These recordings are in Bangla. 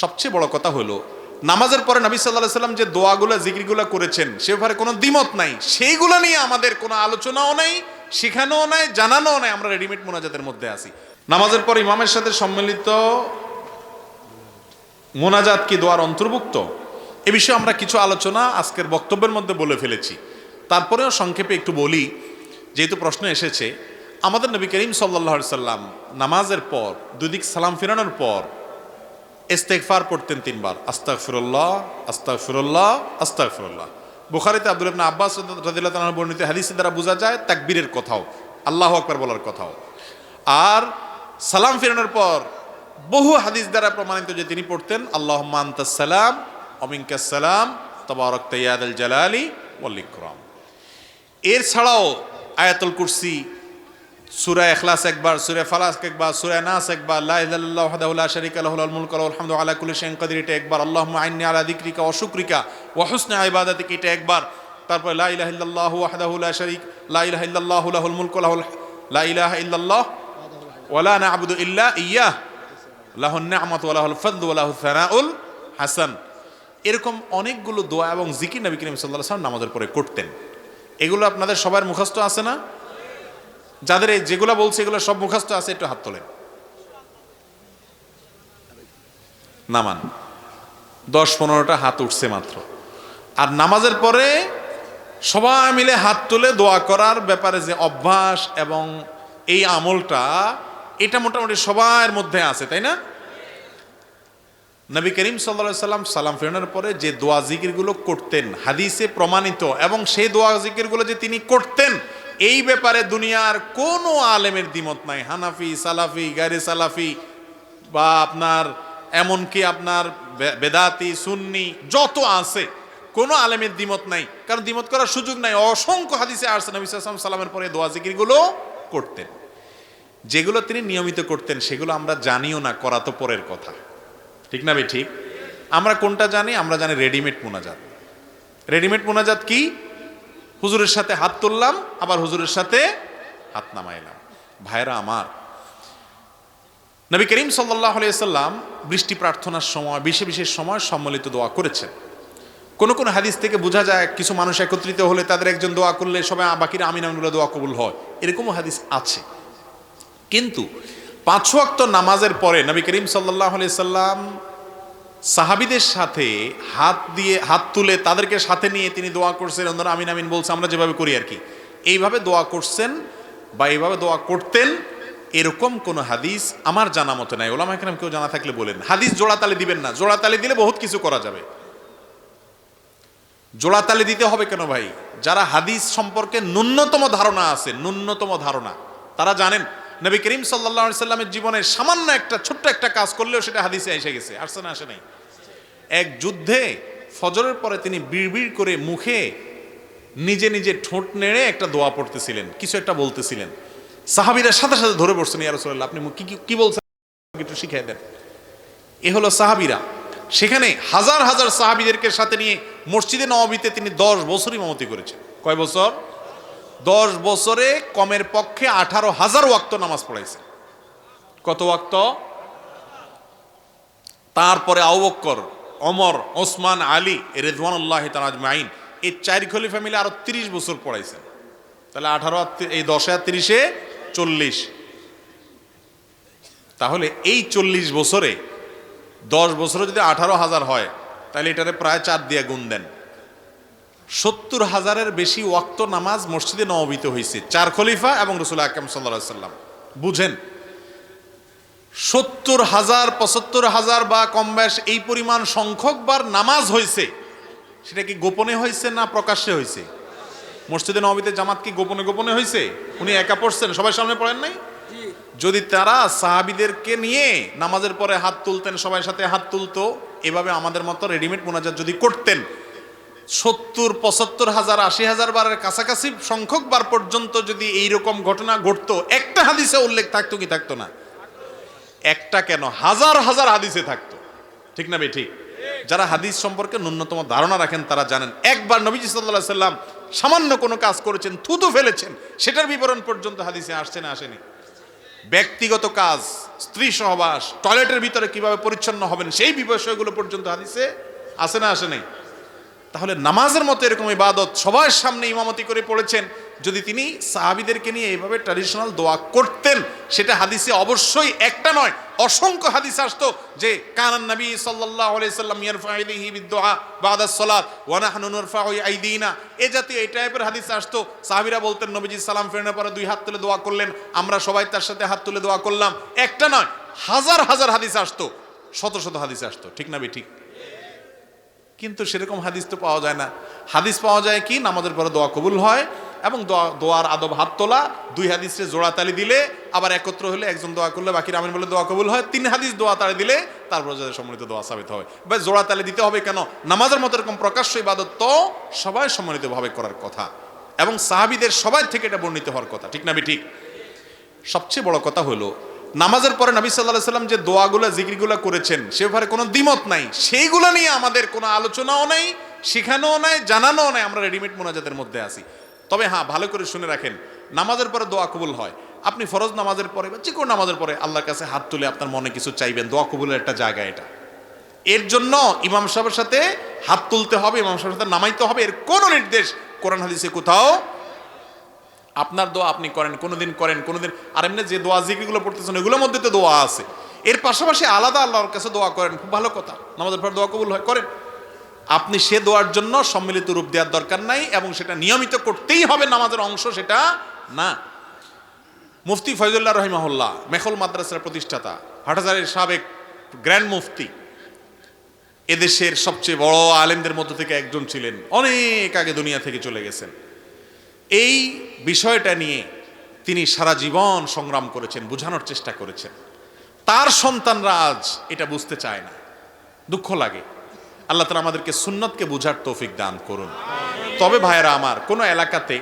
সবচেয়ে বড় কথা হলো, নামাজের পরে নবী সাল্লাহ সাল্লাম যে দোয়াগুলো, জিকিরগুলো করেছেন, সে ব্যাপারে কোনো দ্বিমত নাই। সেইগুলো নিয়ে আমাদের কোনো আলোচনাও নাই, শেখানোও নাই, জানানোও নাই, আমরা রেডিমেড মোনাজাতের মধ্যে আছি। নামাজের পর ইমামের সাথে সম্মিলিত মোনাজাত কি দোয়ার অন্তর্ভুক্ত? এ বিষয়ে আমরা কিছু আলোচনা আজকের বক্তব্যের মধ্যে বলে ফেলেছি। তারপরেও সংক্ষেপে একটু বলি, যেহেতু প্রশ্ন এসেছে, আমাদের নবী করিম সাল্লাহ সাল্লাম নামাজের পর দুদিক সালাম ফেরানোর পর ইস্তেকফার পড়তেন তিনবার। আস্তাক ফিরুল্লাহ আস্তাক ফিরুল্লাহ আস্তাক ফিরুল্লাহ বুখারিতে আব্দুল ইবনা আব্বাস রাদিল্লাহ বর্ণিত হাদিসের দ্বারা বোঝা যায়, তাকবীরের কথাও, আল্লাহ আকবার বলার কথাও। আর সালাম ফেরানোর পর বহু হাদিস দ্বারা প্রমাণিত যে তিনি পড়তেন আল্লাহ সালাম অমিনকাসালাম তবারক তৈয়াদ আল জালালি ওয়াল ইকরাম। এর ছাড়াও আয়াতুল কুরসি সূরা এখলাস একবার, সুরে ফালাস একবার, সূরা নাস একবার, লা ইলাহা ইল্লাল্লাহু ওয়াহদাহু লা শারীকা লাহু লাল মুলকু ওয়া আলা কুল্লি শাইইন কাদির, এটা একবার আল্লাহ আইন্নি আলা যিকরিকা ওয়া শুকরিকা ওয়া হুসনি এটা একবার। তারপর লা ইলাহা ইল্লাল্লাহু ওয়াহদাহু লা শারীক, লা ইলাহা ইল্লাল্লাহু লাহুল মুলকু লাহুল লা ইল্লাল্লাহ ওয়া লা না'বুদু ইল্লা ইয়্যাহ লাহুন নি'মাতু ওয়া লাহুল ফাদলু ওয়া সানাউল হাসান। এরকম অনেকগুলো দোয়া এবং জিকির নবী করিম সাল্লাল্লাহু আলাইহি ওয়াসাল্লাম নামাজের পরে করতেন। এগুলো আপনাদের সবার মুখস্থ আছে না? যাদের এই যেগুলো বলছে এগুলো সব মুখস্থ আছে, একটু হাত তোলেন। নামান। দশ পনেরোটা হাত উঠছে মাত্র। আর নামাজের পরে সবাই মিলে হাত তুলে দোয়া করার ব্যাপারে যে অভ্যাস এবং এই আমলটা, এটা মোটামুটি সবার মধ্যে আছে, তাই না? নবী করিম সাল্লা সাল্লাম সালাম ফেরানোর পরে যে দোয়া জিকিরগুলো করতেন, হাদিসে প্রমাণিত এবং সেই দোয়া জিকিরগুলো যে তিনি করতেন এই ব্যাপারে দুনিয়ার কোনো আলেমের দ্বিমত নাই। হানাফি, সালাফি গারে সালাফি বা আপনার এমনকি আপনার বেদাতি, সুন্নি যত আছে, কোনো আলেমের দ্বিমত নাই। কারণ দ্বিমত করার সুযোগ নাই। অসংখ্য হাদিসে আসছে, নবী সাল্লাম সালামের পরে দোয়া জিকিরগুলো করতেন। যেগুলো তিনি নিয়মিত করতেন, সেগুলো আমরা জানিও না, করা তো পরের কথা। ঠিক না ভাই? ঠিক? আমরা কোনটা জানি? আমরা জানি রেডিমেড মোনাজাত। রেডিমেড মোনাজাত কি? হুজুরের সাথে হাত তুললাম, আবার হুজুরের সাথে হাত নামাইলাম। ভাইরা আমার, নবী করিম সাল্লাহ সাল্লাম বৃষ্টি প্রার্থনার সময়, বিশেষ বিশেষ সময় সম্মিলিত দোয়া করেছেন। কোন কোন হাদিস থেকে বোঝা যায়, কিছু মানুষ একত্রিত হলে তাদের একজন দোয়া করলে সবাই বাকিরা আমিন আমিনগুলো দোয়া কবুল হয়। এরকমও হাদিস আছে। কিন্তু পাঁচ ওয়াক্ত নামাজের পরে নবী করিম সাল্লাহ সাল্লাম সাহাবিদের সাথে হাত দিয়ে, হাত তুলে তাদেরকে সাথে নিয়ে তিনি দোয়া করছেন। অন্যরা আমিন আমিন বলছে, আমরা যেভাবে করি আর কি। এইভাবে দোয়া করছেন বা এইভাবে দোয়া করতেন, এরকম কোন হাদিস আমার জানা মতো নাই। ওলামা একরাম কেউ জানা থাকলে বলেন। হাদিস জোড়াতালি দিবেন না। জোড়াতালি দিলে বহুত কিছু করা যাবে। জোড়াতালি দিতে হবে কেন ভাই? যারা হাদিস সম্পর্কে ন্যূনতম ধারণা আছে, ন্যূনতম ধারণা, তারা জানেন নবী করিম সাল্লাহ সাল্লামের জীবনে সামান্য একটা, ছোট্ট একটা কাজ করলেও সেটা হাদিসে এসে গেছে। আসছে না, আসে নাই? এক যুদ্ধে ফজরের পরে তিনি বিড়বিড় করে মুখে নিজে নিজে ঠোঁট নেড়ে একটা দোয়া পড়তেছিলেন, কিছু একটা বলতেছিলেন। সাহাবিরা সাথে সাথে ধরে পড়ছেন ইয়ারসোল্লাহ আপনি কি, কি- বলছেন? একটু শিখিয়ে দেন। এ হলো সাহাবিরা। সেখানে হাজার হাজার সাহাবিদেরকে সাথে নিয়ে মসজিদে নবাবিতে তিনি দশ বছর ইমামতি করেছেন। কয় বছর? দশ বছরে কমের পক্ষে আঠারো হাজার ওয়াক্ত নামাজ পড়াইছে। কত ওয়াক্ত? তারপরে Abu Bakr Umar Usman, Ali রেজওয়ানুল্লাহ তারাজ মাইন এই চার খলিফা মিলে আরও তিরিশ বছর পড়াইছেন তাহলে আঠারো এই দশে আর তিরিশে চল্লিশ। তাহলে এই চল্লিশ বছরে দশ বছরে যদি আঠারো হাজার হয়, তাহলে এটারে প্রায় চার দিয়ে গুণ দেন। সত্তর হাজারের বেশি ওয়াক্ত নামাজ মসজিদে নবীতে হয়েছে। চার খলিফা এবং রসুল আকাম সাল্লা সাল্লাম। বুঝেন, সত্তর হাজার, পঁচাত্তর হাজার বা কম ব্যাস এই পরিমাণ সংখ্যকবার নামাজ হয়েছে, সেটা কি গোপনে হয়েছে না প্রকাশ্যে হয়েছে? মসজিদে নবীতে জামাত কি গোপনে গোপনে হয়েছে? উনি একা পড়ছেন, সবাই সামনে পড়েন নাই? যদি তারা সাহাবিদেরকে নিয়ে নামাজের পরে হাত তুলতেন সবার সাথে হাত তুলতো, এভাবে আমাদের মতো রেডিমেড মোনাজাত যদি করতেন সত্তর, পঁচাত্তর হাজার, আশি হাজার বারের কাছাকাছি সংখ্যক বার পর্যন্ত যদি এইরকম ঘটনা ঘটতো, একটা হাদিসে উল্লেখ থাকতো কি থাকতো না? একটা কেন? হাজার হাজার হাদিসে থাকতো। ঠিক না বে ঠিক। যারা হাদিস সম্পর্কে ন্যূনতম ধারণা রাখেন, তারা জানেন, একবার নবীজি সাল্লাহ সাল্লাম সামান্য কোনো কাজ করেছেন, থুতু ফেলেছেন, সেটার বিবরণ পর্যন্ত হাদিসে আসছে না, আসেনি। ব্যক্তিগত কাজ, স্ত্রী সহবাস, টয়লেটের ভিতরে কীভাবে পরিচ্ছন্ন হবেন, সেই বিষয়গুলো পর্যন্ত হাদিসে আসে না, আসে নাই? তাহলে নামাজের মতো এরকম ইবাদত সবার সামনে ইমামতি করে পড়েছেন, যদি তিনি সাহাবিদেরকে নিয়ে এইভাবে ট্র্যাডিশনাল দোয়া করতেন, সেটা হাদিসে অবশ্যই একটা নয়, অসংখ্য হাদিস আসতো যে, কানান নবী সাল্লাল্লাহু আলাইহি সাল্লাম ইয়ারফা ইলাইহি বিদুআ বাদা সালাত, ওয়া নাহনু নারফাউ আইদিনা। এই জাতীয় এই টাইপের হাদিস আসতো, সাহাবীরা বলতেন, নবীজি সালাম ফেরানোর পরে দুই হাত তুলে দোয়া করলেন, আমরা সবাই তার সাথে হাত তুলে দোয়া করলাম। একটা নয়, হাজার হাজার হাদিস আসতো, শত শত হাদিস আসতো, ঠিক না ঠিক? কিন্তু সেরকম হাদিস তো পাওয়া যায় না। হাদিস পাওয়া যায় কি? নামাজের পরে দোয়া কবুল হয় এবং দোয়া, দোয়ার আদব হাত তোলা, দুই হাদিসে জোড়াতালি দিলে, আবার একত্র হলে একজন দোয়া করলে, বাকি আমিন বলে দোয়া কবুল হয়, তিন হাদিস দোয়া তালি দিলে, তারপর যাদের সম্মানিত দোয়া সাবিত হবে। বা জোড়াতালি দিতে হবে কেন? নামাজের মতো এরকম প্রকাশ্য ইবাদত তো সবাই সম্মানিতভাবে করার কথা এবং সাহাবিদের সবাই থেকে এটা বর্ণিত হওয়ার কথা। ঠিক না বে ঠিক। সবচেয়ে বড় কথা হলো নামাজের পরে নবী সাল্লাহ সাল্লাম যে দোয়াগুলো, জিকিরগুলো করেছেন, সে ব্যাপারে কোনো দ্বিমত নাই। সেইগুলো নিয়ে আমাদের কোনো আলোচনাও নাই, শেখানোও নাই, জানানোও নাই, আমরা রেডিমেড মোনাজাতের মধ্যে আসি তবে হ্যাঁ ভালো করে শুনে রাখেন, নামাজের পরে দোয়া কবুল হয়। আপনি ফরজ নামাজের পরে বা যে কোনো নামাজের পরে আল্লাহর কাছে হাত তুলে আপনার মনে কিছু চাইবেন, দোয়া কবুলের একটা জায়গা এটা। এর জন্য ইমাম সাহেবের সাথে হাত তুলতে হবে, ইমাম সাহেবের সাথে নামাইতে হবে, এর কোনো নির্দেশ কোরআন হাদিসে কোথাও আপনার দোয়া আপনি করেন, কোনোদিন করেন, কোনোদিন, আর এমনি যে দোয়া, জিকিরগুলো পড়তেছেন এগুলোর মধ্যে তো দোয়া আছে। এর পাশাপাশি আলাদা আল্লাহর কাছে দোয়া করেন, খুব ভালো কথা। নামাজের পর দোয়া কবুল হয়, করেন। আপনি সে দোয়ার জন্য সম্মিলিত রূপ দেওয়ার দরকার নাই এবং সেটা নিয়মিত করতেই হবে, নামাজের অংশ সেটা না। মুফতি ফয়জুল্লাহ রহিমাহুল্লাহ, মেখল মাদ্রাসার প্রতিষ্ঠাতা হাটাজারের সাবেক গ্র্যান্ড মুফতি। এদেশের সবচেয়ে বড় আলেমদের মধ্য থেকে একজন ছিলেন, অনেক আগে দুনিয়া থেকে চলে গেছেন। এই বিষয়টা নিয়ে তিনি সারা জীবন সংগ্রাম করেছেন, বোঝানোর চেষ্টা করেছেন। তার সন্তানরা আজ এটা বুঝতে চায় না। দুঃখ লাগে। আল্লাহ তালা আমাদেরকে সুন্নতকে বুঝার তৌফিক দান করুন। তবে ভাইয়েরা আমার, কোনো এলাকাতে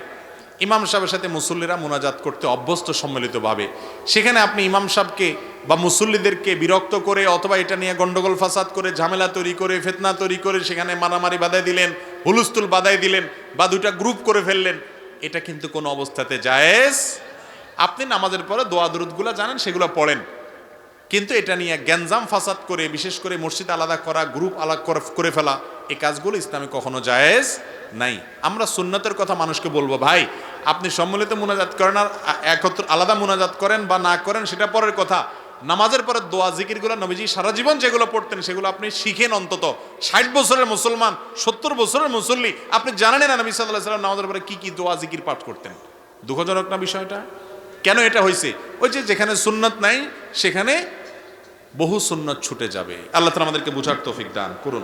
ইমাম সাহেবের সাথে মুসল্লিরা মোনাজাত করতে অভ্যস্ত সম্মিলিতভাবে, সেখানে আপনি ইমাম সাহেবকে বা মুসল্লিদেরকে বিরক্ত করে অথবা এটা নিয়ে গন্ডগোল, ফাসাদ করে, ঝামেলা তৈরি করে, ফেতনা তৈরি করে সেখানে মারামারি বাধাই দিলেন হুলুস্তুল বাধাই দিলেন বা দুইটা গ্রুপ করে ফেললেন এটা কিন্তু কোনো অবস্থাতে জায়েজ। আপনি নামাজের পরে দোয়া দুরুদগুলো জানেন, সেগুলো পড়েন। কিন্তু এটা নিয়ে গ্যাঞ্জাম ফাসাদ করে, বিশেষ করে মসজিদ আলাদা করা, গ্রুপ আলাদা করে- ফেলা, এই কাজগুলো ইসলামে কখনো জায়েজ নাই। আমরা সুন্নতের কথা মানুষকে বলব, ভাই, আপনি সম্মিলিত মোনাজাত করেন আর একত্র, আলাদা মোনাজাত করেন বা না করেন, সেটা পরের কথা। নামাজের পরে দোয়া, জিকিরগুলো নবীজি সারা জীবন যেগুলো পড়তেন, সেগুলো আপনি শিখেন অন্তত। ষাট বছরের মুসলমান, সত্তর বছরের মুসল্লি, আপনি জানেন না নবী সাল্লাহ সাল্লাম নামাজের পরে কী কী দোয়া, জিকির পাঠ করতেন। দুঃখজনক না বিষয়টা? কেন এটা হয়েছে? ওই যে যেখানে সুন্নত নাই, সেখানে বহু সুন্নত ছুটে যাবে। আল্লাহ তালা আমাদেরকে বুঝার তৌফিক দান করুন।